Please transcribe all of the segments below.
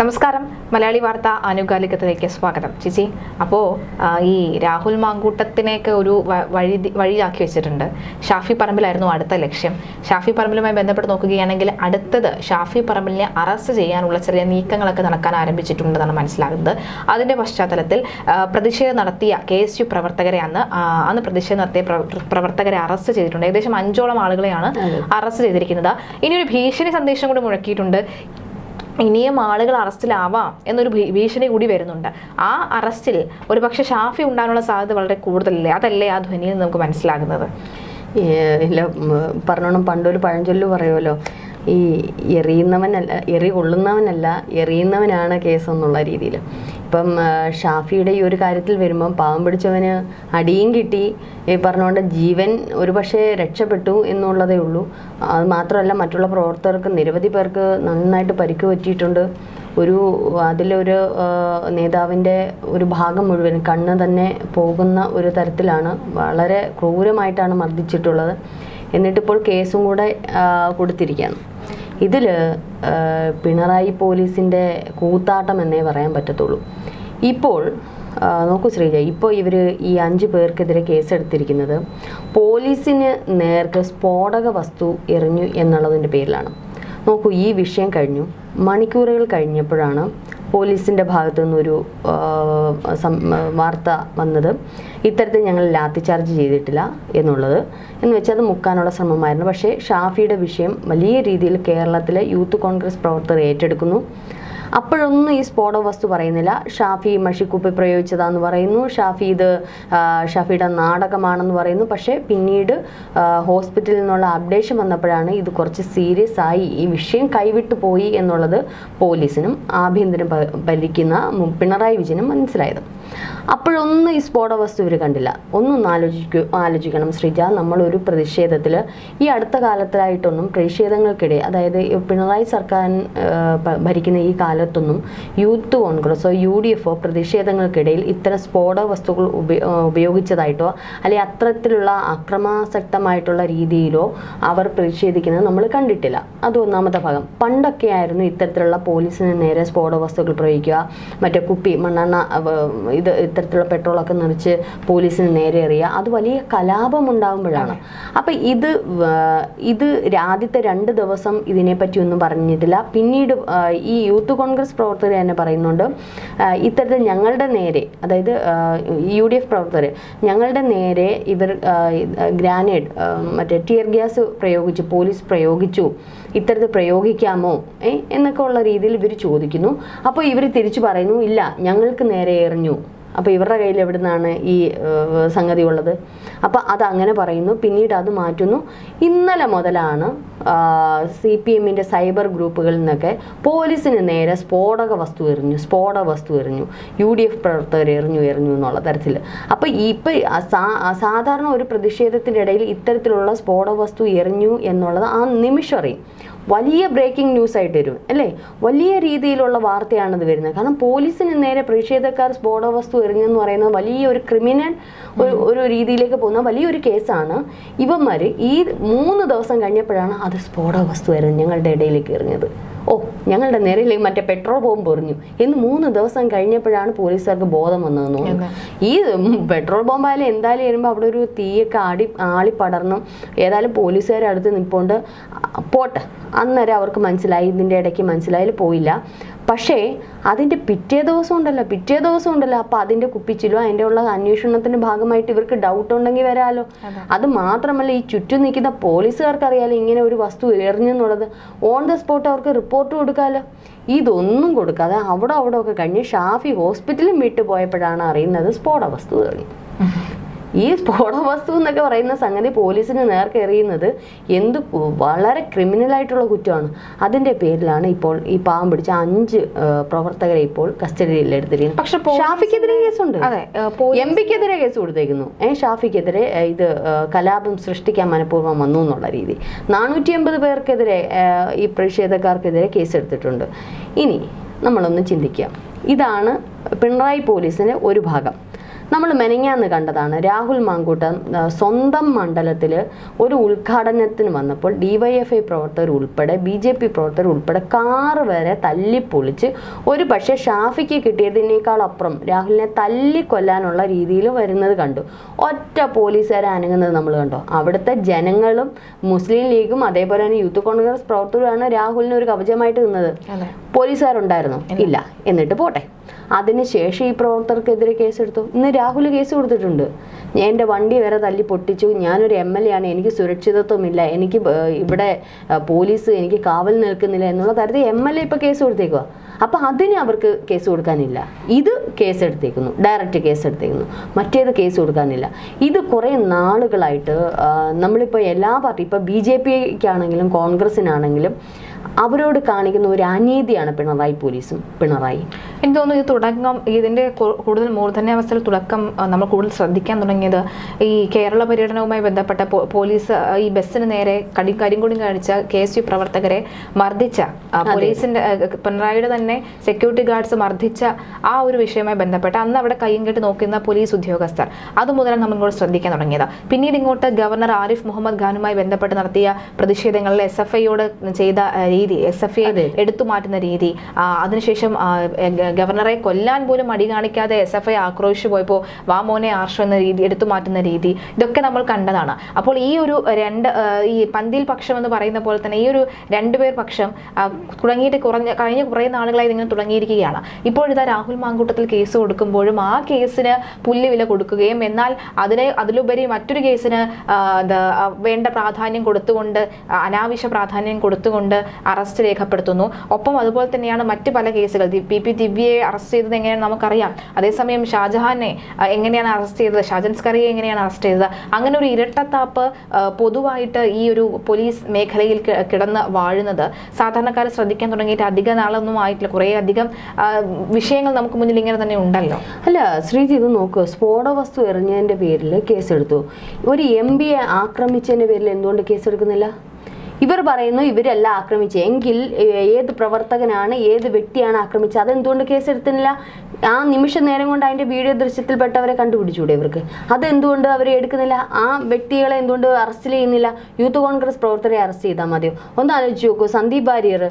നമസ്കാരം. മലയാളി വാർത്ത ആനുകാലികത്തിലേക്ക് സ്വാഗതം. ചേച്ചി അപ്പോൾ ഈ രാഹുൽ മാങ്കൂട്ടത്തിനെയൊക്കെ ഒരു വഴി വഴിയാക്കി വെച്ചിട്ടുണ്ട്. ഷാഫി പറമ്പിലായിരുന്നു അടുത്ത ലക്ഷ്യം. ഷാഫി പറമ്പിലുമായി ബന്ധപ്പെട്ട് നോക്കുകയാണെങ്കിൽ അടുത്തത് ഷാഫി പറമ്പിലിനെ അറസ്റ്റ് ചെയ്യാനുള്ള ചെറിയ നീക്കങ്ങളൊക്കെ നടക്കാൻ ആരംഭിച്ചിട്ടുണ്ടെന്നാണ് മനസ്സിലാകുന്നത്. അതിന്റെ പശ്ചാത്തലത്തിൽ പ്രതിഷേധം നടത്തിയ കെ എസ് യു പ്രവർത്തകരെ അന്ന് അന്ന് പ്രതിഷേധം നടത്തിയ പ്രവർത്തകരെ അറസ്റ്റ് ചെയ്തിട്ടുണ്ട്. ഏകദേശം അഞ്ചോളം ആളുകളെയാണ് അറസ്റ്റ് ചെയ്തിരിക്കുന്നത്. ഇനി ഒരു ഭീഷണി സന്ദേശം കൂടി മുഴക്കിയിട്ടുണ്ട്. ഇനിയും ആളുകൾ അറസ്റ്റിലാവാം എന്നൊരു ഭീഷണി കൂടി വരുന്നുണ്ട്. ആ അറസ്റ്റിൽ ഒരു പക്ഷെ ഷാഫി ഉണ്ടാകാനുള്ള സാധ്യത വളരെ കൂടുതലല്ലേ? അതല്ലേ ആ ധ്വനിയിൽ നമുക്ക് മനസ്സിലാകുന്നത്? ഇല്ല പറഞ്ഞോണം പണ്ടൊരു പഴഞ്ചൊല്ല് പറയുമല്ലോ ഈ എറിയുന്നവനല്ല എറി കൊള്ളുന്നവനല്ല എറിയുന്നവനാണ് കേസ് എന്നുള്ള രീതിയിൽ ഇപ്പം ഷാഫിയുടെ ഈ ഒരു കാര്യത്തിൽ വരുമ്പം പാവം പിടിച്ചവന് അടിയും കിട്ടി ഈ പറഞ്ഞുകൊണ്ട് ജീവൻ ഒരു പക്ഷേ രക്ഷപ്പെട്ടു എന്നുള്ളതേ ഉള്ളൂ. അത് മാത്രമല്ല മറ്റുള്ള പ്രവർത്തകർക്ക് നിരവധി പേർക്ക് നന്നായിട്ട് പരിക്ക് പറ്റിയിട്ടുണ്ട്. ഒരു അതിലൊരു നേതാവിന്റെ ഒരു ഭാഗം മുഴുവൻ കണ്ണ് തന്നെ പോകുന്ന ഒരു തരത്തിലാണ് വളരെ ക്രൂരമായിട്ടാണ് മർദ്ദിച്ചിട്ടുള്ളത്. എന്നിട്ടിപ്പോൾ കേസും കൂടെ കൊടുത്തിരിക്കുകയാണ്. ഇതിൽ പിണറായി പോലീസിന്റെ കൂത്താട്ടം എന്നേ പറയാൻ പറ്റത്തുള്ളൂ. ഇപ്പോൾ നോക്കൂ ശ്രീജ ഇപ്പോൾ ഇവർ ഈ അഞ്ച് പേർക്കെതിരെ കേസെടുത്തിരിക്കുന്നത് പോലീസിന് നേർക്ക് സ്ഫോടക വസ്തു എറിഞ്ഞു എന്നുള്ളതിന്റെ പേരിലാണ്. നോക്കൂ ഈ വിഷയം കഴിഞ്ഞു. മണിക്കൂറുകൾ കഴിഞ്ഞപ്പോഴാണ് പോലീസിന്റെ ഭാഗത്തു നിന്നൊരു വാർത്ത വന്നത് ഇത്തരത്തിൽ ഞങ്ങൾ ലാത്തി ചാർജ് ചെയ്തിട്ടില്ല എന്നുള്ളത്. എന്ന് വെച്ചാൽ അത് മുക്കാനുള്ള ശ്രമമായിരുന്നു. പക്ഷേ ഷാഫിയുടെ വിഷയം വലിയ രീതിയിൽ കേരളത്തിലെ യൂത്ത് കോൺഗ്രസ് പ്രവർത്തകർ ഏറ്റെടുക്കുന്നു. അപ്പോഴൊന്നും ഈ സ്ഫോടക വസ്തു പറയുന്നില്ല. ഷാഫി മഷിക്കുപ്പി പ്രയോഗിച്ചതാന്ന് പറയുന്നു. ഷാഫി ഇത് ഷാഫിയുടെ നാടകമാണെന്ന് പറയുന്നു. പക്ഷേ പിന്നീട് ഹോസ്പിറ്റലിൽ നിന്നുള്ള അപ്ഡേഷൻ വന്നപ്പോഴാണ് ഇത് കുറച്ച് സീരിയസ് ആയി ഈ വിഷയം കൈവിട്ടു പോയി എന്നുള്ളത് പോലീസിനും ആഭ്യന്തരം ഭരിക്കുന്ന പിണറായി വിജയനും മനസ്സിലായത്. അപ്പോഴൊന്നും ഈ സ്ഫോടവസ്തു ഇവർ കണ്ടില്ല. ഒന്നൊന്ന് ആലോചിക്കൂ ആലോചിക്കണം ശ്രീജ. നമ്മളൊരു പ്രതിഷേധത്തിൽ ഈ അടുത്ത കാലത്തായിട്ടൊന്നും പ്രതിഷേധങ്ങൾക്കിടെ അതായത് പിണറായി സർക്കാർ ഭരിക്കുന്ന ഈ കാലത്തൊന്നും യൂത്ത് കോൺഗ്രസോ യു ഡി എഫോ പ്രതിഷേധങ്ങൾക്കിടയിൽ ഇത്തരം സ്ഫോടക വസ്തുക്കൾ ഉപ- ഉപയോഗിച്ചതായിട്ടോ അല്ലെങ്കിൽ അത്തരത്തിലുള്ള അക്രമാസക്തമായിട്ടുള്ള രീതിയിലോ അവർ പ്രതിഷേധിക്കുന്നത് നമ്മൾ കണ്ടിട്ടില്ല. അത് ഒന്നാമത്തെ ഭാഗം. പണ്ടൊക്കെ ആയിരുന്നു ഇത്തരത്തിലുള്ള പോലീസിന് നേരെ സ്ഫോടക വസ്തുക്കൾ പ്രയോഗിക്കുക മറ്റേ കുപ്പി മണ്ണെണ്ണ അവ, ഇത് ഇത്തരത്തിലുള്ള പെട്രോളൊക്കെ നിറച്ച് പോലീസിന് നേരെ എറിയുക അത് വലിയ കലാപം ഉണ്ടാകുമ്പോഴാണ് അപ്പം ഇത് ഇത് ആദ്യത്തെ രണ്ട് ദിവസം ഇതിനെപ്പറ്റി ഒന്നും പറഞ്ഞിട്ടില്ല. പിന്നീട് ഈ യൂത്ത് കോൺഗ്രസ് പ്രവർത്തകർ തന്നെ പറയുന്നുണ്ട് ഇത്തരത്തിൽ ഞങ്ങളുടെ നേരെ അതായത് യു ഡി എഫ് പ്രവർത്തകർ ഞങ്ങളുടെ നേരെ ഇവർ ഗ്രാനേഡ് മറ്റേ ടിയർ ഗ്യാസ് പ്രയോഗിച്ചു പോലീസ് പ്രയോഗിച്ചു. ഇത്തരത്തിൽ പ്രയോഗിക്കാമോ? എന്നൊക്കെ ഉള്ള രീതിയിൽ ഇവർ ചോദിക്കുന്നു. അപ്പോൾ ഇവർ തിരിച്ചു പറയുന്നു ഇല്ല ഞങ്ങൾക്ക് നേരെ എറിഞ്ഞു. അപ്പോൾ ഇവരുടെ കയ്യിൽ എവിടെ നിന്നാണ് ഈ സംഗതി ഉള്ളത് അപ്പോൾ അത് അങ്ങനെ പറയുന്നു. പിന്നീട് അത് മാറ്റുന്നു. ഇന്നലെ മുതലാണ് സി പി എമ്മിന്റെ സൈബർ ഗ്രൂപ്പുകളിൽ നിന്നൊക്കെ പോലീസിന് നേരെ സ്ഫോടക വസ്തു എറിഞ്ഞു സ്ഫോടക വസ്തു എറിഞ്ഞു യു ഡി എഫ് പ്രവർത്തകർ എറിഞ്ഞു എറിഞ്ഞു എന്നുള്ള തരത്തിൽ. അപ്പോൾ ഇപ്പം സാധാരണ ഒരു പ്രതിഷേധത്തിന്റെ ഇടയിൽ ഇത്തരത്തിലുള്ള സ്ഫോടക വസ്തു എറിഞ്ഞു എന്നുള്ളത് ആ നിമിഷം അറിയും വലിയ ബ്രേക്കിംഗ് ന്യൂസ് ആയിട്ട് വരും അല്ലേ? വലിയ രീതിയിലുള്ള വാർത്തയാണിത് വരുന്നത്. കാരണം പോലീസിന് നേരെ പ്രതിഷേധക്കാർ സ്ഫോടക വസ്തു എറിഞ്ഞെന്ന് പറയുന്നത് വലിയ ഒരു ക്രിമിനൽ ഒരു ഒരു രീതിയിലേക്ക് പോകുന്ന വലിയൊരു കേസാണ്. ഇവന്മാർ ഈ മൂന്ന് ദിവസം കഴിഞ്ഞപ്പോഴാണ് അത് സ്ഫോടക വസ്തു എറിഞ്ഞ് ഞങ്ങളുടെ ഇടയിലേക്ക് എറിഞ്ഞത്. ഓ ഞങ്ങളുടെ നിരയിലേക്ക് മറ്റേ പെട്രോൾ ബോംബ് എറിഞ്ഞു. എന്ന് മൂന്ന് ദിവസം കഴിഞ്ഞപ്പോഴാണ് പോലീസുകാർക്ക് ബോധം വന്നതെന്ന് തോന്നുന്നു. ഈ പെട്രോൾ ബോംബായാലും എന്തായാലും വരുമ്പോൾ അവിടെ ഒരു തീയൊക്കെ ആടി ആളി പടർന്നു ഏതായാലും പോലീസുകാരെ അടുത്ത് നിൽപ്പുണ്ട് പോട്ടെ. അന്നേരം അവർക്ക് മനസ്സിലായി. ഇതിന്റെ ഇടയ്ക്ക് മനസ്സിലായി പോയില്ല. പക്ഷേ അതിന്റെ പിറ്റേ ദിവസം ഉണ്ടല്ലോ പിറ്റേ ദിവസം ഉണ്ടല്ലോ. അപ്പോൾ അതിന്റെ കുപ്പിച്ചിലോ അതിന്റെ ഉള്ള അന്വേഷണത്തിന്റെ ഭാഗമായിട്ട് ഇവർക്ക് ഡൗട്ട് ഉണ്ടെങ്കിൽ വരാലോ. അത്. മാത്രമല്ല ഈ ചുറ്റും നിൽക്കുന്ന പോലീസുകാർക്ക് അറിയാലോ ഇങ്ങനെ ഒരു വസ്തു എറിഞ്ഞെന്നുള്ളത്. ഓൺ ദ സ്പോട്ട് അവർക്ക് റിപ്പോർട്ട് കൊടുക്കാമല്ലോ ഇതൊന്നും കൊടുക്കാതെ അവിടെ അവിടെ ഒക്കെ കഴിഞ്ഞ് ഷാഫി ഹോസ്പിറ്റലും വിട്ടു പോയപ്പോഴാണ് അറിയുന്നത് സ്ഫോട വസ്തു എറിഞ്ഞു ഈ സ്ഫോട വസ്തു എന്നൊക്കെ പറയുന്ന സംഗതി പോലീസിന് നേർക്കെറിയുന്നത് എന്ത് വളരെ ക്രിമിനലായിട്ടുള്ള കുറ്റമാണ്. അതിന്റെ പേരിലാണ് ഇപ്പോൾ ഈ പാവം പിടിച്ച അഞ്ച് പ്രവർത്തകരെ ഇപ്പോൾ കസ്റ്റഡിയിൽ എടുത്തിരിക്കുന്നത്. പക്ഷെ ഷാഫിക്കെതിരെ കേസുണ്ട്. എം പിക്കെതിരെ കേസ് കൊടുത്തേക്കുന്നു. ഏ ഷാഫിക്കെതിരെ ഇത് കലാപം സൃഷ്ടിക്കാൻ മനഃപൂർവം വന്നു എന്നുള്ള രീതി. നാനൂറ്റി അമ്പത് പേർക്കെതിരെ ഈ പ്രതിഷേധക്കാർക്കെതിരെ കേസെടുത്തിട്ടുണ്ട്. ഇനി നമ്മളൊന്ന് ചിന്തിക്കാം. ഇതാണ് പിണറായി പോലീസിന്റെ ഒരു ഭാഗം. നമ്മൾ മെനങ്ങാന്ന് കണ്ടതാണ് രാഹുൽ മാങ്കൂട്ടം സ്വന്തം മണ്ഡലത്തിൽ ഒരു ഉദ്ഘാടനത്തിന് വന്നപ്പോൾ ഡിവൈഎഫ്ഐ പ്രവർത്തകർ ഉൾപ്പെടെ ബി ജെ പി പ്രവർത്തകർ ഉൾപ്പെടെ കാറ് വരെ തല്ലിപ്പൊളിച്ച് ഒരു പക്ഷേ ഷാഫിക്ക് കിട്ടിയതിനേക്കാൾ അപ്പുറം രാഹുലിനെ തല്ലിക്കൊല്ലാനുള്ള രീതിയിൽ വരുന്നത് കണ്ടു. ഒറ്റ പോലീസുകാരെ അനങ്ങുന്നത് നമ്മൾ കണ്ടോ. അവിടുത്തെ ജനങ്ങളും മുസ്ലിം ലീഗും അതേപോലെ തന്നെ യൂത്ത് കോൺഗ്രസ് പ്രവർത്തകരുമാണ് രാഹുലിന് ഒരു കവചമായിട്ട് നിന്നത്. പോലീസുകാരുണ്ടായിരുന്നോ? ഇല്ല. എന്നിട്ട് പോട്ടെ. അതിനുശേഷം ഈ പ്രവർത്തകർക്കെതിരെ കേസെടുത്തു. ഇന്ന് രാഹുൽ കേസ് കൊടുത്തിട്ടുണ്ട്. എന്റെ വണ്ടി വരെ തല്ലി പൊട്ടിച്ചു. ഞാനൊരു എം എൽ എ ആണ്. എനിക്ക് സുരക്ഷിതത്വമില്ല. എനിക്ക് ഇവിടെ പോലീസ് എനിക്ക് കാവൽ നിൽക്കുന്നില്ല എന്നുള്ള തരത്തിൽ എം എൽ എ ഇപ്പോൾ കേസ് കൊടുത്തേക്കുക അപ്പോൾ അതിന് അവർക്ക് കേസ് കൊടുക്കാനില്ല. ഇത് കേസ് എടുത്തേക്കുന്നു ഡയറക്റ്റ് കേസ് എടുത്തേക്കുന്നു മറ്റേത് കേസ് കൊടുക്കാനില്ല. ഇത് കുറേ നാളുകളായിട്ട് നമ്മളിപ്പോൾ എല്ലാ പാർട്ടി ഇപ്പോൾ ബി ജെ പിക്കാണെങ്കിലും കോൺഗ്രസിനാണെങ്കിലും അവരോട് കാണിക്കുന്ന ഒരു അനീതിയാണ് പിണറായി പോലീസും പിണറായി എനിക്ക് തോന്നുന്നു ഇത് തുടക്കം ഇതിന്റെ കൂടുതൽ മൂർധന്യാവസ്ഥയിൽ തുടക്കം നമ്മൾ കൂടുതൽ ശ്രദ്ധിക്കാൻ തുടങ്ങിയത് ഈ കേരള പര്യടനവുമായി ബന്ധപ്പെട്ട പോലീസ് ഈ ബസ്സിന് നേരെ കടി കരിങ്കൊടി കാണിച്ച കെ എസ് യു പ്രവർത്തകരെ മർദ്ദിച്ച പോലീസിന്റെ പിണറായിയുടെ തന്നെ സെക്യൂരിറ്റി ഗാർഡ്സ് മർദ്ദിച്ച ആ ഒരു വിഷയവുമായി ബന്ധപ്പെട്ട് അന്ന് അവിടെ കയ്യും കെട്ടി നോക്കുന്ന പോലീസ് ഉദ്യോഗസ്ഥർ. അത് മുതലാണ് നമ്മൾ ഇങ്ങോട്ട് ശ്രദ്ധിക്കാൻ തുടങ്ങിയത്. പിന്നീട് ഇങ്ങോട്ട് ഗവർണർ ആരിഫ് മുഹമ്മദ് ഖാനുമായി ബന്ധപ്പെട്ട് നടത്തിയ പ്രതിഷേധങ്ങളിൽ എസ് എഫ് ഐയോട് ചെയ്ത രീതി എസ് എഫ് ഐ എടുത്തു മാറ്റുന്ന രീതി അതിനുശേഷം ഗവർണറെ കൊല്ലാൻ പോലും മടി കാണിക്കാതെ എസ് എഫ് ഐ ആക്രോശിച്ചു പോയപ്പോൾ വാ മോനെ എന്ന രീതി എടുത്തു മാറ്റുന്ന രീതി ഇതൊക്കെ നമ്മൾ കണ്ടതാണ്. അപ്പോൾ ഈ ഒരു രണ്ട് ഈ പന്തിൽ പക്ഷം എന്ന് പറയുന്ന പോലെ തന്നെ ഈ ഒരു രണ്ടുപേർ പക്ഷം തുടങ്ങിയിട്ട് കുറഞ്ഞ കഴിഞ്ഞ കുറേ നാളുകളായി നിങ്ങൾ തുടങ്ങിയിരിക്കുകയാണ്. ഇപ്പോഴിതാ രാഹുൽ മാങ്കൂട്ടത്തിൽ കേസ് കൊടുക്കുമ്പോഴും ആ കേസിന് പുല്ലുവില കൊടുക്കുകയും എന്നാൽ അതിനെ അതിലുപരി മറ്റൊരു കേസിന് വേണ്ട പ്രാധാന്യം കൊടുത്തുകൊണ്ട് അനാവശ്യ പ്രാധാന്യം കൊടുത്തുകൊണ്ട് അറസ്റ്റ് രേഖപ്പെടുത്തുന്നു. ഒപ്പം അതുപോലെ തന്നെയാണ് മറ്റ് പല കേസുകൾ. പി പി ദിവ്യയെ അറസ്റ്റ് ചെയ്തത് എങ്ങനെയാണ് നമുക്കറിയാം. അതേസമയം ഷാജഹാനെ എങ്ങനെയാണ് അറസ്റ്റ് ചെയ്തത്? ഷാജൻ സ്കറിയെ എങ്ങനെയാണ് അറസ്റ്റ് ചെയ്തത്? അങ്ങനെ ഒരു ഇരട്ടത്താപ്പ് പൊതുവായിട്ട് ഈ ഒരു പോലീസ് മേഖലയിൽ കിടന്ന് വാഴുന്നത് സാധാരണക്കാരെ ശ്രദ്ധിക്കാൻ തുടങ്ങിയിട്ട് അധിക നാളൊന്നും ആയിട്ടില്ല. കുറേ അധികം വിഷയങ്ങൾ നമുക്ക് മുന്നിൽ ഇങ്ങനെ തന്നെ ഉണ്ടല്ലോ. അല്ല ശ്രീജി ഇത് നോക്കുക സ്ഫോട വസ്തു എറിഞ്ഞതിന്റെ പേരിൽ കേസെടുത്തു. ഒരു എം പിയെ ആക്രമിച്ചതിന്റെ പേരിൽ എന്തുകൊണ്ട് കേസെടുക്കുന്നില്ല? ഇവർ പറയുന്നു ഇവരല്ല ആക്രമിച്ചത് എങ്കിൽ ഏത് പ്രവർത്തകനാണ് ഏത് വ്യക്തിയാണ് ആക്രമിച്ചത്? അതെന്തുകൊണ്ട് കേസെടുത്തില്ല? ആ നിമിഷ നേരം കൊണ്ട് അതിന്റെ വീഡിയോ ദൃശ്യത്തിൽപ്പെട്ടവരെ കണ്ടുപിടിച്ചൂടെ ഇവർക്ക്? അതെന്തുകൊണ്ട് അവരെ എടുക്കുന്നില്ല? ആ വ്യക്തികളെ എന്തുകൊണ്ട് അറസ്റ്റ് ചെയ്യുന്നില്ല? യൂത്ത് കോൺഗ്രസ് പ്രവർത്തകരെ അറസ്റ്റ് ചെയ്താൽ മതിയോ? ഒന്ന് ആലോചിച്ച് നോക്കൂ. സന്ദീപ് വാര്യർ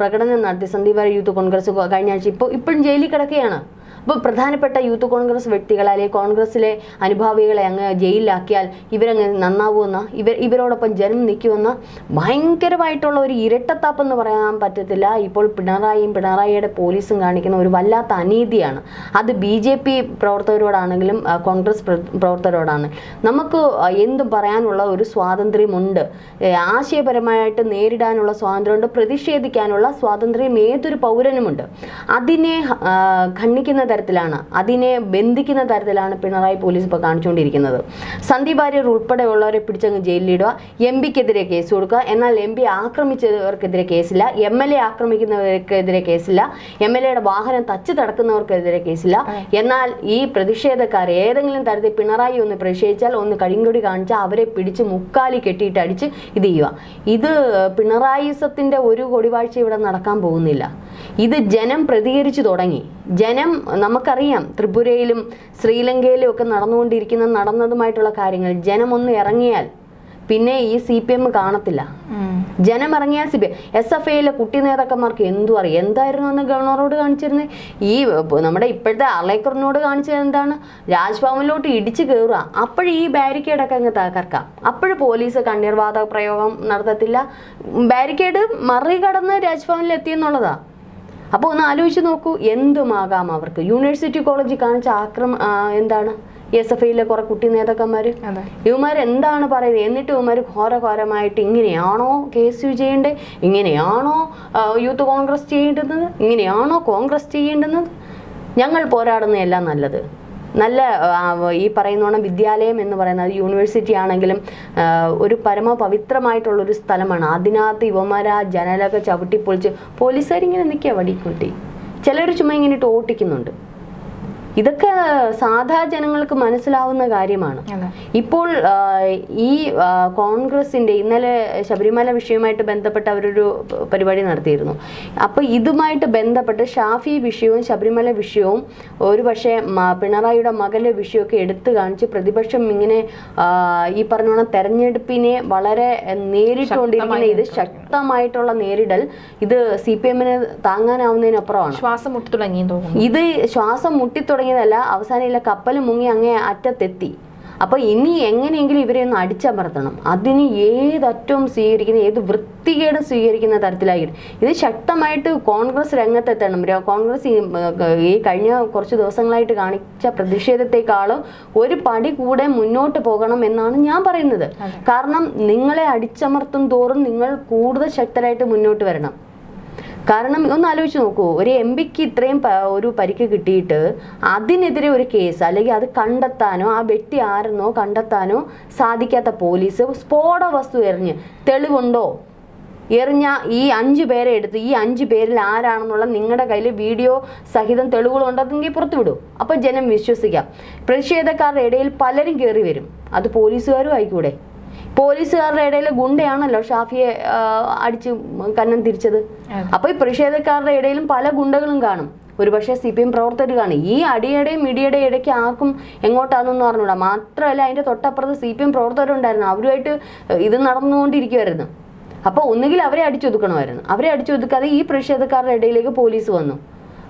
പ്രകടനം നടത്തി. സന്ദീപ് വാര്യർ യൂത്ത് കോൺഗ്രസ് കഴിഞ്ഞ ആഴ്ച ഇപ്പോൾ ഇപ്പോഴും ജയിലിൽ കിടക്കുകയാണ്. അപ്പോൾ പ്രധാനപ്പെട്ട യൂത്ത് കോൺഗ്രസ് വ്യക്തികളെ അല്ലെങ്കിൽ കോൺഗ്രസിലെ അനുഭാവികളെ അങ്ങ് ജയിലിലാക്കിയാൽ ഇവരങ്ങ് നന്നാവുമെന്ന? ഇവർ ഇവരോടൊപ്പം ജനം നിൽക്കുമെന്ന? ഭയങ്കരമായിട്ടുള്ള ഒരു ഇരട്ടത്താപ്പ് എന്ന് പറയാൻ പറ്റത്തില്ല. ഇപ്പോൾ പിണറായിയും പിണറായിയുടെ പോലീസും കാണിക്കുന്ന ഒരു വല്ലാത്ത അനീതിയാണ്. അത് ബി ജെ പി പ്രവർത്തകരോടാണെങ്കിലും കോൺഗ്രസ് പ്ര- പ്രവർത്തകരോടാണ്. നമുക്ക് എന്തും പറയാനുള്ള ഒരു സ്വാതന്ത്ര്യമുണ്ട്. ആശയപരമായിട്ട് നേരിടാനുള്ള സ്വാതന്ത്ര്യമുണ്ട് പ്രതിഷേധിക്കാനുള്ള സ്വാതന്ത്ര്യം ഏതൊരു പൗരനുമുണ്ട്. അതിനെ ആ, ഖണ്ഡിക്കുന്ന തരത്തിലാണ്. അതിനെ ബന്ധിക്കുന്ന തരത്തിലാണ് പിണറായി പോലീസ് ഇപ്പോൾ കാണിച്ചുകൊണ്ടിരിക്കുന്നത്. സന്ദീപ് ആര്യർ ഉൾപ്പെടെയുള്ളവരെ പിടിച്ചങ്ങ് ജയിലിലിടുക എം പിക്കെതിരെ കേസ് കൊടുക്കുക. എന്നാൽ എം പി ആക്രമിച്ചവർക്കെതിരെ കേസില്ല എം എൽ എ ആക്രമിക്കുന്നവർക്കെതിരെ കേസില്ല എം എൽ എയുടെ വാഹനം തച്ച് തടക്കുന്നവർക്കെതിരെ കേസില്ല. എന്നാൽ ഈ പ്രതിഷേധക്കാർ ഏതെങ്കിലും തരത്തിൽ പിണറായി ഒന്ന് പ്രതിഷേധിച്ചാൽ ഒന്ന് കരിങ്കൊടി കാണിച്ചാൽ അവരെ പിടിച്ച് മുക്കാലി കെട്ടിയിട്ട് അടിച്ച് ഇത് ചെയ്യുക. ഇത് പിണറായിസത്തിന്റെ ഒരു കൊടിവാഴ്ച ഇവിടെ നടക്കാൻ പോകുന്നില്ല. ഇത് ജനം പ്രതികരിച്ചു തുടങ്ങി. ജനം നമുക്കറിയാം ത്രിപുരയിലും ശ്രീലങ്കയിലും ഒക്കെ നടന്നുകൊണ്ടിരിക്കുന്ന നടന്നതുമായിട്ടുള്ള കാര്യങ്ങൾ. ജനം ഒന്ന് ഇറങ്ങിയാൽ പിന്നെ ഈ സി പി എം കാണത്തില്ല. ജനം ഇറങ്ങിയാൽ C P M S F ഐയിലെ കുട്ടി നേതാക്കന്മാർക്ക് എന്തു അറിയാം? എന്തായിരുന്നു അന്ന് ഗവർണറോട് കാണിച്ചിരുന്നത് ഈ നമ്മുടെ ഇപ്പോഴത്തെ അർലേക്കറിനോട് കാണിച്ചത് എന്താണ്? രാജ്ഭവനിലോട്ട് ഇടിച്ചു കയറുക അപ്പോഴും ഈ ബാരിക്കേഡൊക്കെ അങ്ങ് തകർക്കാം. അപ്പോഴും പോലീസ് കണ്ണീർവാത പ്രയോഗം നടത്തത്തില്ല. ബാരിക്കേഡ് മറികടന്ന് രാജ്ഭവനിൽ എത്തിയെന്നുള്ളതാ അപ്പോൾ ഒന്ന് ആലോചിച്ച് നോക്കൂ എന്തുമാകാം അവർക്ക്? യൂണിവേഴ്സിറ്റി കോളേജിൽ കാണിച്ച ആക്രമ എന്താണ്? എസ് എഫ് ഐയിലെ കുറെ കുട്ടി നേതാക്കന്മാർ ഇവന്മാർ എന്താണ് പറയുന്നത്? എന്നിട്ട് ഇവന്മാർ ഘോരഘോരമായിട്ട് ഇങ്ങനെയാണോ കെ എസ് യു ചെയ്യേണ്ടത് ഇങ്ങനെയാണോ യൂത്ത് കോൺഗ്രസ് ചെയ്യേണ്ടുന്നത്? ഇങ്ങനെയാണോ കോൺഗ്രസ് ചെയ്യേണ്ടുന്നത്? ഞങ്ങൾ പോരാടുന്നതല്ല നല്ലത്. നല്ല ഈ പറയുന്നോണം വിദ്യാലയം എന്ന് പറയുന്നത് യൂണിവേഴ്സിറ്റി ആണെങ്കിലും ഒരു പരമ പവിത്രമായിട്ടുള്ള ഒരു സ്ഥലമാണ്. അതിനകത്ത് ആ ജനലൊക്കെ ചവിട്ടിപ്പൊളിച്ച് പോലീസുകാരിങ്ങനെ നിൽക്കുക വടിക്കുട്ടി ചിലർ ചുമ്മാ ഇങ്ങനെ ഇട്ട് ഓട്ടിക്കുന്നുണ്ട്. ഇതൊക്കെ സാധാ ജനങ്ങൾക്ക് മനസ്സിലാവുന്ന കാര്യമാണ്. ഇപ്പോൾ ഈ കോൺഗ്രസിന്റെ ഇന്നലെ ശബരിമല വിഷയവുമായിട്ട് ബന്ധപ്പെട്ട് അവരൊരു പരിപാടി നടത്തിയിരുന്നു. അപ്പോൾ ഇതുമായിട്ട് ബന്ധപ്പെട്ട് ഷാഫി വിഷയവും ശബരിമല വിഷയവും ഒരു പക്ഷേ പിണറായിയുടെ മകന്റെ വിഷയമൊക്കെ എടുത്തു കാണിച്ച് പ്രതിപക്ഷം ഇങ്ങനെ ഈ പറഞ്ഞോണം തെരഞ്ഞെടുപ്പിനെ വളരെ നേരിട്ടുകൊണ്ടിരിക്കുന്ന ഇത് ശക്തമായിട്ടുള്ള നേരിടൽ ഇത് സി പി എമ്മിന് താങ്ങാനാവുന്നതിനപ്പുറമാണ്. ശ്വാസം മുട്ടി തുടങ്ങി ഇത് ശ്വാസം മുട്ടിത്തുടങ്ങിയതല്ല അവസാനം ഇല്ല കപ്പൽ മുങ്ങി അങ്ങേ അറ്റത്തെത്തി. അപ്പോൾ ഇനി എങ്ങനെയെങ്കിലും ഇവരെ ഒന്ന് അടിച്ചമർത്തണം. അതിന് ഏതറ്റവും സ്വീകരിക്കുന്ന ഏത് വൃത്തികേട് സ്വീകരിക്കുന്ന തരത്തിലായിരിക്കും. ഇത് ശക്തമായിട്ട് കോൺഗ്രസ് രംഗത്തെത്തണം. കോൺഗ്രസ് ഈ കഴിഞ്ഞ കുറച്ച് ദിവസങ്ങളായിട്ട് കാണിച്ച പ്രതിഷേധത്തെക്കാളും ഒരു പടി കൂടെ മുന്നോട്ട് പോകണം എന്നാണ് ഞാൻ പറയുന്നത്. കാരണം നിങ്ങളെ അടിച്ചമർത്തും തോറും നിങ്ങൾ കൂടുതൽ ശക്തരായിട്ട് മുന്നോട്ട് വരണം. കാരണം ഒന്ന് ആലോചിച്ച് നോക്കൂ ഒരു എം പിക്ക് ഇത്രയും ഒരു പരിക്ക് കിട്ടിയിട്ട് അതിനെതിരെ ഒരു കേസ് അല്ലെങ്കിൽ അത് കണ്ടെത്താനോ ആ വ്യക്തി ആരെന്നോ കണ്ടെത്താനോ സാധിക്കാത്ത പോലീസ് സ്ഫോട വസ്തു എറിഞ്ഞ് തെളിവുണ്ടോ? എറിഞ്ഞ ഈ അഞ്ച് പേരെ എടുത്ത് ഈ അഞ്ച് പേരിൽ ആരാണെന്നുള്ള നിങ്ങളുടെ കയ്യിൽ വീഡിയോ സഹിതം തെളിവുകളുണ്ടെങ്കിൽ പുറത്തുവിടൂ. അപ്പോൾ ജനം വിശ്വസിക്കാം. പ്രതിഷേധക്കാരുടെ ഇടയിൽ പലരും കയറി വരും. അത് പോലീസുകാരും ആയിക്കൂടെ? പോലീസുകാരുടെ ഇടയിൽ ഗുണ്ടയാണല്ലോ ഷാഫിയെ അടിച്ച് കന്നം തിരിച്ചത്. അപ്പോൾ അപ്പൊ ഈ പ്രതിഷേധക്കാരുടെ ഇടയിലും പല ഗുണ്ടകളും കാണും. ഒരുപക്ഷെ സി പി എം പ്രവർത്തകർ കാണും. ഈ അടിയുടെയും ഇടിയുടെയും ഇടയ്ക്ക് ആർക്കും എങ്ങോട്ടാണെന്നൊന്നും അറിഞ്ഞൂടാ. മാത്രമല്ല അതിന്റെ തൊട്ടപ്പുറത്ത് സി പി എം പ്രവർത്തകരുണ്ടായിരുന്നു. അവരുമായിട്ട് ഇത് നടന്നുകൊണ്ടിരിക്കുമായിരുന്നു അപ്പോൾ ഒന്നുകിൽ അവരെ അടിച്ചൊതുക്കണമായിരുന്നു. അവരെ അടിച്ചൊതുക്കാതെ ഈ പ്രതിഷേധക്കാരുടെ ഇടയിലേക്ക് പോലീസ് വന്നു.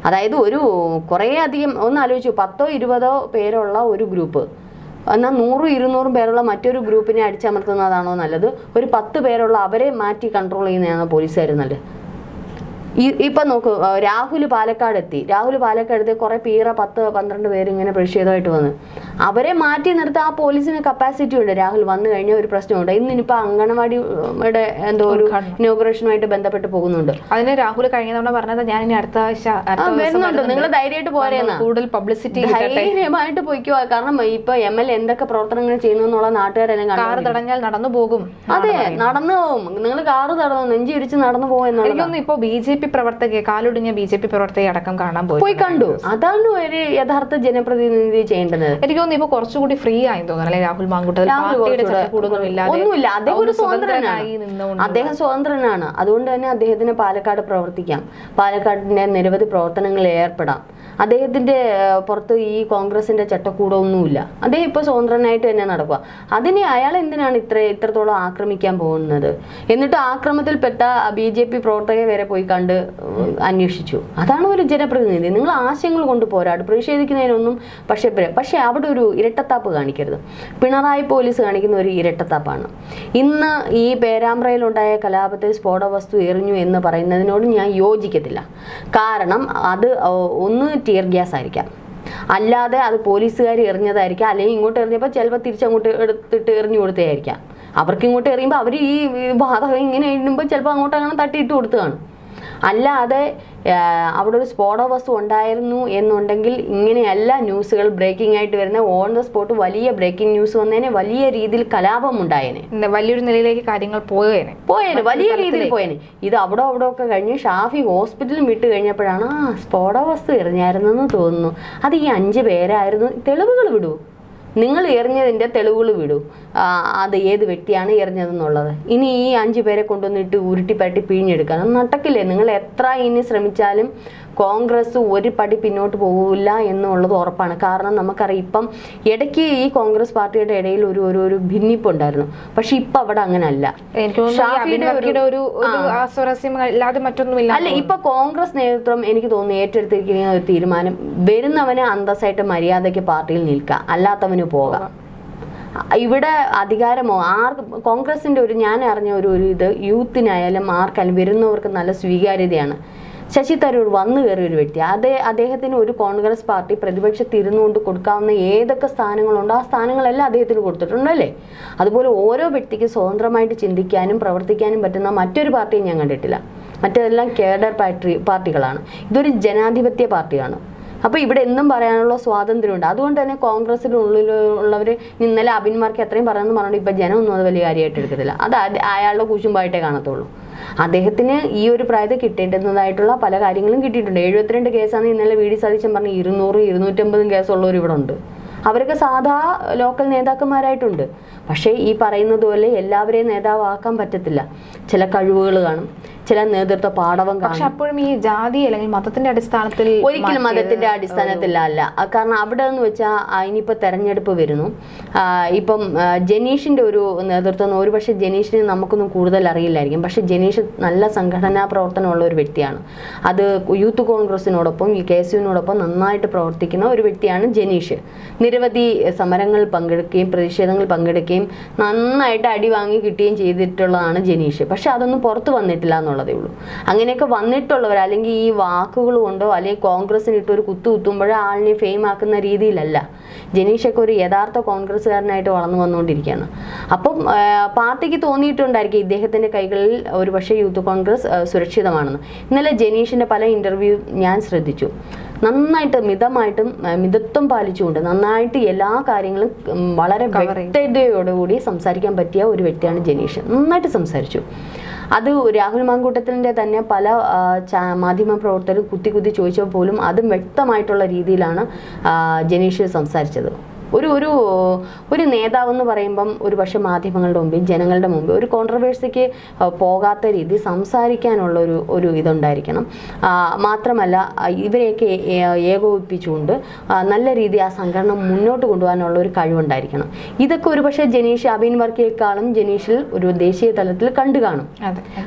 അതായത് ഒരു കുറേ അധികം ഒന്ന് ആലോചിച്ചു പത്തോ ഇരുപതോ പേരുള്ള ഒരു ഗ്രൂപ്പ്. എന്നാൽ നൂറും ഇരുന്നൂറും പേരുള്ള മറ്റൊരു ഗ്രൂപ്പിനെ അടിച്ചമർത്തുന്നതാണോ നല്ലത്? ഒരു പത്ത് പേരുള്ള അവരെ മാറ്റി കൺട്രോൾ ചെയ്യുന്നതാണോ പോലീസുകാർ നല്ലത്? ഇപ്പം നോക്കൂ രാഹുൽ പാലക്കാട് എത്തി രാഹുൽ പാലക്കാട് എത്തി കുറെ പീറ പത്ത് പന്ത്രണ്ട് പേര് ഇങ്ങനെ പ്രതിഷേധമായിട്ട് വന്ന്. അവരെ മാറ്റി നിർത്താൻ ആ പോലീസിന് കപ്പാസിറ്റി ഉണ്ട്. രാഹുൽ വന്നു കഴിഞ്ഞാൽ ഒരു പ്രശ്നമുണ്ട്. ഇന്നിപ്പോ അങ്കണവാടിയുടെ എന്തോ ഒരു. ഇനോഗ്രേഷനുമായിട്ട് ബന്ധപ്പെട്ട് പോകുന്നുണ്ട്. അതിന് രാഹുൽ കഴിഞ്ഞ തവണ പറഞ്ഞത് ഞാൻ ഇനി അടുത്ത ആഴ്ച വരുന്നുണ്ട്. നിങ്ങൾ ധൈര്യമായിട്ട് പോരേന്നാ കൂടുതൽ പബ്ലിസിറ്റി ധൈര്യമായിട്ട് പോയിക്കോ. കാരണം ഇപ്പൊ എം എൽ എ എന്തൊക്കെ പ്രവർത്തനങ്ങൾ ചെയ്യുന്നു എന്നുള്ള നാട്ടുകാരെല്ലാം കാർ തടഞ്ഞാൽ നടന്നു പോകും അതെ നടന്നു പോകും നിങ്ങൾ കാറ് തടന്നു നെഞ്ചിരിച്ച് നടന്നു പോകും എന്നുള്ളത്. ഇപ്പൊ ഇപ്പോ ബി ജെ പി പ്രവർത്തകയെ കാലൊടിഞ്ഞ ബി ജെ പി പ്രവർത്തകയെ അടക്കം കാണാൻ പോയി. പോയി കണ്ടു. അതാണ് ഒരു യഥാർത്ഥ ജനപ്രതിനിധി ചെയ്യേണ്ടത്. എനിക്ക് തോന്നുന്നു ഇപ്പൊ കുറച്ചുകൂടി ഫ്രീ ആയി തോന്നുന്നു. അല്ലെ രാഹുൽ മാങ്കൂട്ടത്തിൽ ഒന്നുമില്ല. അദ്ദേഹം ഒരു സ്വതന്ത്രനായി അദ്ദേഹം സ്വതന്ത്രനാണ്. അതുകൊണ്ട് തന്നെ അദ്ദേഹത്തിന് പാലക്കാട് പ്രവർത്തിക്കാം. പാലക്കാടിന്റെ നിരവധി പ്രവർത്തനങ്ങളിൽ ഏർപ്പെടാം. അദ്ദേഹത്തിന്റെ പുറത്ത് ഈ കോൺഗ്രസിന്റെ ചട്ടക്കൂടൊന്നുമില്ല. അദ്ദേഹം ഇപ്പോൾ സ്വതന്ത്രനായിട്ട് തന്നെ നടക്കുക അതിനെ അയാൾ എന്തിനാണ് ഇത്ര ഇത്രത്തോളം ആക്രമിക്കാൻ പോകുന്നത്? എന്നിട്ട് ആക്രമത്തിൽപ്പെട്ട ബി ജെ പി പ്രവർത്തകരെ വരെ പോയി കണ്ട് ഏഹ്, അന്വേഷിച്ചു. അതാണ് ഒരു ജനപ്രതിനിധി. നിങ്ങൾ ആശയങ്ങൾ കൊണ്ട് പോരാട്. പ്രതിഷേധിക്കുന്നതിനൊന്നും പക്ഷേ പക്ഷേ അവിടെ ഒരു ഇരട്ടത്താപ്പ് കാണിക്കരുത്. പിണറായി പോലീസ് കാണിക്കുന്ന ഒരു ഇരട്ടത്താപ്പാണ്. ഇന്ന് ഈ പേരാമ്പ്രയിലുണ്ടായ കലാപത്തിൽ സ്ഫോട വസ്തു എറിഞ്ഞു എന്ന് പറയുന്നതിനോട് ഞാൻ യോജിക്കത്തില്ല. കാരണം അത് ഒന്ന് ടിയർ ഗ്യാസ് ആയിരിക്കാം. അല്ലാതെ അത് പോലീസുകാർ എറിഞ്ഞതായിരിക്കാം. അല്ലെങ്കിൽ ഇങ്ങോട്ട് എറിഞ്ഞപ്പോൾ ചിലപ്പോൾ തിരിച്ചങ്ങോട്ട് എടുത്തിട്ട് എറിഞ്ഞു കൊടുത്തതായിരിക്കാം. അവർക്ക് ഇങ്ങോട്ട് എറിയുമ്പോൾ അവർ ഈ ബാധകം ഇങ്ങനെ ഇടുമ്പോൾ ചിലപ്പോൾ അങ്ങോട്ട് അങ്ങനെ തട്ടിയിട്ട് കൊടുത്തു കാണും. അല്ലാതെ അവിടെ ഒരു സ്ഫോട വസ്തു ഉണ്ടായിരുന്നു എന്നുണ്ടെങ്കിൽ ഇങ്ങനെയല്ല ന്യൂസുകൾ ബ്രേക്കിംഗ് ആയിട്ട് വരുന്ന ഓൺ ദ സ്പോട്ട് വലിയ ബ്രേക്കിംഗ് ന്യൂസ് വന്നതിന് വലിയ രീതിയിൽ കലാപം ഉണ്ടായേനെ. വലിയൊരു നിലയിലേക്ക് കാര്യങ്ങൾ പോയേനെ. പോയേനെ വലിയ രീതിയിൽ പോയേനെ. ഇത് അവിടെ അവിടെ ഒക്കെ കഴിഞ്ഞ് ഷാഫി ഹോസ്പിറ്റലും വിട്ട് കഴിഞ്ഞപ്പോഴാണ് ആ സ്ഫോട വസ്തു എറിഞ്ഞായിരുന്നെന്ന് തോന്നുന്നു. അത് ഈ അഞ്ച് പേരായിരുന്നു. തെളിവുകൾ വിടൂ. നിങ്ങൾ എറിഞ്ഞതിന്റെ തെളിവുകൾ വിടൂ. അത് ഏത് വ്യക്തിയാണ് എറിഞ്ഞതെന്നുള്ളത്. ഇനി ഈ അഞ്ച് പേരെ കൊണ്ടുവന്നിട്ട് ഉരുട്ടിപ്പരട്ടി പിഴിഞ്ഞെടുക്കാൻ. അത് നടക്കില്ലേ? നിങ്ങൾ എത്ര ഇനി ശ്രമിച്ചാലും കോൺഗ്രസ് ഒരു പടി പിന്നോട്ട് പോകില്ല എന്നുള്ളത് ഉറപ്പാണ്. കാരണം നമുക്കറിയാം ഇപ്പം ഇടയ്ക്ക് ഈ കോൺഗ്രസ് പാർട്ടിയുടെ ഇടയിൽ ഒരു ഒരു ഒരു ഭിന്നിപ്പുണ്ടായിരുന്നു. പക്ഷെ ഇപ്പം അവിടെ അങ്ങനല്ല. അല്ല ഇപ്പൊ കോൺഗ്രസ് നേതൃത്വം എനിക്ക് തോന്നുന്നു ഏറ്റെടുത്തിരിക്കുന്ന ഒരു തീരുമാനം വരുന്നവന് അന്തസ്സായിട്ട് മര്യാദയ്ക്ക് പാർട്ടിയിൽ നിൽക്കുക അല്ലാത്തവന് പോകാം. ഇവിടെ അധികാരമോ ആർക്ക് കോൺഗ്രസിന്റെ ഒരു ഞാൻ അറിഞ്ഞ ഒരു ഒരു ഇത് യൂത്തിനായാലും ആർക്കായാലും വരുന്നവർക്ക് നല്ല സ്വീകാര്യതയാണ്. ശശി തരൂർ വന്നു കയറിയ ഒരു വ്യക്തി. അതേ അദ്ദേഹത്തിന് ഒരു കോൺഗ്രസ് പാർട്ടി പ്രതിപക്ഷ തിരുന്നുകൊണ്ട് കൊടുക്കാവുന്ന ഏതൊക്കെ സ്ഥാനങ്ങളുണ്ടോ ആ സ്ഥാനങ്ങളെല്ലാം അദ്ദേഹത്തിന് കൊടുത്തിട്ടുണ്ട് അല്ലേ? അതുപോലെ ഓരോ വ്യക്തിക്ക് സ്വതന്ത്രമായിട്ട് ചിന്തിക്കാനും പ്രവർത്തിക്കാനും പറ്റുന്ന മറ്റൊരു പാർട്ടിയും ഞാൻ കണ്ടിട്ടില്ല. മറ്റെല്ലാം കേഡർ പാർട്ടി പാർട്ടികളാണ്. ഇതൊരു ജനാധിപത്യ പാർട്ടിയാണ്. അപ്പോൾ ഇവിടെ എന്നും പറയാനുള്ള സ്വാതന്ത്ര്യമുണ്ട്. അതുകൊണ്ട് തന്നെ കോൺഗ്രസിനുള്ളിൽ ഉള്ളവർ ഇന്നലെ അബിൻമാർക്ക് എത്രയും പറയുമെന്ന് പറഞ്ഞിട്ട് ഇപ്പൊ ജനം ഒന്നും അത് വലിയ കാര്യമായിട്ട് എടുക്കത്തില്ല. അത് അയാളുടെ കുശുമ്പായിട്ടേ കാണത്തുള്ളൂ. അദ്ദേഹത്തിന് ഈ ഒരു പ്രായത്തിൽ കിട്ടേണ്ടുന്നതായിട്ടുള്ള പല കാര്യങ്ങളും കിട്ടിയിട്ടുണ്ട്. എഴുപത്തിരണ്ട് കേസാണ് ഇന്നലെ വി ഡി സതീശൻ പറഞ്ഞ ഇരുന്നൂറ് ഇരുന്നൂറ്റമ്പതും കേസുള്ളവർ ഇവിടെ ഉണ്ട്. അവരൊക്കെ സാധാ ലോക്കൽ നേതാക്കന്മാരായിട്ടുണ്ട്. പക്ഷേ ഈ പറയുന്നത് പോലെ എല്ലാവരെയും നേതാവാക്കാൻ പറ്റത്തില്ല. ചില കഴിവുകൾ കാണും. ചില നേതൃത്വ പാഠവും പക്ഷെ അപ്പോഴും ഈ ജാതി അല്ലെങ്കിൽ മതത്തിന്റെ അടിസ്ഥാനത്തിൽ ഒരിക്കലും മതത്തിന്റെ അടിസ്ഥാനത്തിലല്ല അല്ല. കാരണം അവിടെ എന്ന് വെച്ചാൽ ഇനിയിപ്പോൾ തെരഞ്ഞെടുപ്പ് വരുന്നു. ഇപ്പം ജനീഷിന്റെ ഒരു നേതൃത്വം ഒരു പക്ഷേ ജനീഷിനെ നമുക്കൊന്നും കൂടുതൽ അറിയില്ലായിരിക്കും. പക്ഷെ ജനീഷ് നല്ല സംഘടനാ പ്രവർത്തനമുള്ള ഒരു വ്യക്തിയാണ്. അത് യൂത്ത് കോൺഗ്രസിനോടൊപ്പം കെ എസ് യുവിനോടൊപ്പം നന്നായിട്ട് പ്രവർത്തിക്കുന്ന ഒരു വ്യക്തിയാണ് ജനീഷ്. നിരവധി സമരങ്ങൾ പങ്കെടുക്കുകയും പ്രതിഷേധങ്ങൾ പങ്കെടുക്കുകയും നന്നായിട്ട് അടി വാങ്ങി കിട്ടുകയും ചെയ്തിട്ടുള്ളതാണ് ജനീഷ്. പക്ഷെ അതൊന്നും പുറത്തു വന്നിട്ടില്ല എന്നുള്ളതേ ഉള്ളൂ. അങ്ങനെയൊക്കെ വന്നിട്ടുള്ളവർ അല്ലെങ്കിൽ ഈ വാക്കുകൾ കൊണ്ടോ അല്ലെങ്കിൽ കോൺഗ്രസിന് ഇട്ട് ഒരു കുത്തു കുത്തുമ്പോഴോ ആളിനെ ഫെയിം ആക്കുന്ന രീതിയിലല്ല. ജനീഷൊക്കെ ഒരു യഥാർത്ഥ കോൺഗ്രസ്സുകാരനായിട്ട് വളർന്നു വന്നുകൊണ്ടിരിക്കുകയാണ്. അപ്പം പാർട്ടിക്ക് തോന്നിയിട്ടുണ്ടായിരിക്കും ഇദ്ദേഹത്തിന്റെ കൈകളിൽ ഒരു പക്ഷേ യൂത്ത് കോൺഗ്രസ് സുരക്ഷിതമാണെന്ന്. ഇന്നലെ ജനീഷിന്റെ പല ഇന്റർവ്യൂ ഞാൻ ശ്രദ്ധിച്ചു. നന്നായിട്ട് മിതമായിട്ടും മിതത്വം പാലിച്ചുകൊണ്ട് നന്നായിട്ട് എല്ലാ കാര്യങ്ങളും വളരെ. വ്യക്തതയോടുകൂടി സംസാരിക്കാൻ പറ്റിയ ഒരു വ്യക്തിയാണ് ജനീഷ്. നന്നായിട്ട് സംസാരിച്ചു. അത് രാഹുൽ മാങ്കൂട്ടത്തിന്റെ തന്നെ പല മാധ്യമ പ്രവർത്തകർ കുത്തി കുത്തി ചോദിച്ചപ്പോൾ പോലും അതും വ്യക്തമായിട്ടുള്ള രീതിയിലാണ് ജനീഷ് സംസാരിച്ചത്. ഒരു ഒരു ഒരു നേതാവ് എന്ന് പറയുമ്പം ഒരു പക്ഷെ മാധ്യമങ്ങളുടെ മുമ്പിൽ ജനങ്ങളുടെ മുമ്പിൽ ഒരു കോൺട്രവേഴ്സിക്ക് പോകാത്ത രീതി സംസാരിക്കാനുള്ള ഒരു ഒരു ഇതുണ്ടായിരിക്കണം. മാത്രമല്ല ഇവരെയൊക്കെ ഏകോപിപ്പിച്ചുകൊണ്ട് നല്ല രീതി ആ സംഘടന മുന്നോട്ട് കൊണ്ടുപോകാനുള്ള ഒരു കഴിവുണ്ടായിരിക്കണം. ഇതൊക്കെ ഒരു പക്ഷേ ജനീഷ് അബീൻ വർക്കിയേക്കാളും ജനീഷിൽ ഒരു ദേശീയ തലത്തിൽ കണ്ടു കാണും.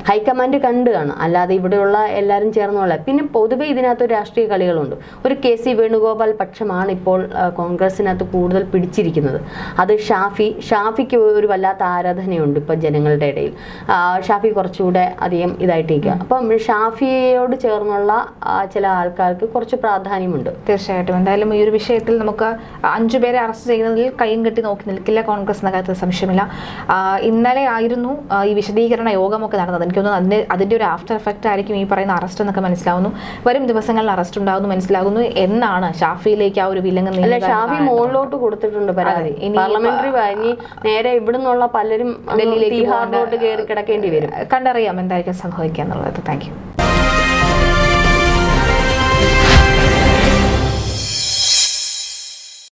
ഹൈക്കമാൻഡ് കണ്ടു കാണും. അല്ലാതെ ഇവിടെയുള്ള എല്ലാവരും ചേർന്നുള്ള പിന്നെ പൊതുവെ ഇതിനകത്ത് ഒരു രാഷ്ട്രീയ കളികളുണ്ട്. ഒരു കെ സി വേണുഗോപാൽ പക്ഷമാണ് ഇപ്പോൾ കോൺഗ്രസിനകത്ത് കൂടുതൽ പിടിച്ചിരിക്കുന്നത്. അത് ഷാഫി ഷാഫിക്ക് ഒരു വല്ലാത്ത ആരാധനയുണ്ട് ഇപ്പം ജനങ്ങളുടെ ഇടയിൽ. ഷാഫി കുറച്ചുകൂടെ അധികം ഇതായിട്ടിരിക്കുക. അപ്പം ഷാഫിയോട് ചേർന്നുള്ള ചില ആൾക്കാർക്ക് കുറച്ച് പ്രാധാന്യമുണ്ട്. തീർച്ചയായിട്ടും. എന്തായാലും ഈ ഒരു വിഷയത്തിൽ നമുക്ക് അഞ്ചു പേരെ അറസ്റ്റ് ചെയ്യുന്നതിൽ കൈയും കെട്ടി നോക്കി നിൽക്കില്ല കോൺഗ്രസ് എന്ന കാര്യത്തിൽ സംശയമില്ല ഇന്നലെ ആയിരുന്നു ഈ വിശദീകരണ യോഗമൊക്കെ നടന്നത്. എനിക്ക് തോന്നുന്നു അതിന്റെ അതിന്റെ ഒരു ആഫ്റ്റർ എഫക്റ്റ് ആയിരിക്കും ഈ പറയുന്ന അറസ്റ്റ് എന്നൊക്കെ മനസ്സിലാവുന്നു. വരും ദിവസങ്ങളിൽ അറസ്റ്റ് ഉണ്ടാകുന്നു മനസ്സിലാകുന്നു എന്നാണ് ഷാഫിയിലേക്ക് ആ ഒരു വിലങ്ങ് ഷാഫി മുകളിലോട്ട് കൊടുത്തിട്ടുണ്ട് പരാതി. ഇനി പാർലമെന്ററി ഇനി നേരെ ഇവിടുന്നുള്ള പലരും ഡൽഹിയിലേക്ക് തീഹാറിലോട്ട് കയറി കിടക്കേണ്ടി വരും. കണ്ടറിയാം എന്തായിരിക്കും സംഭവിക്കുക എന്നുള്ളത്. Thank you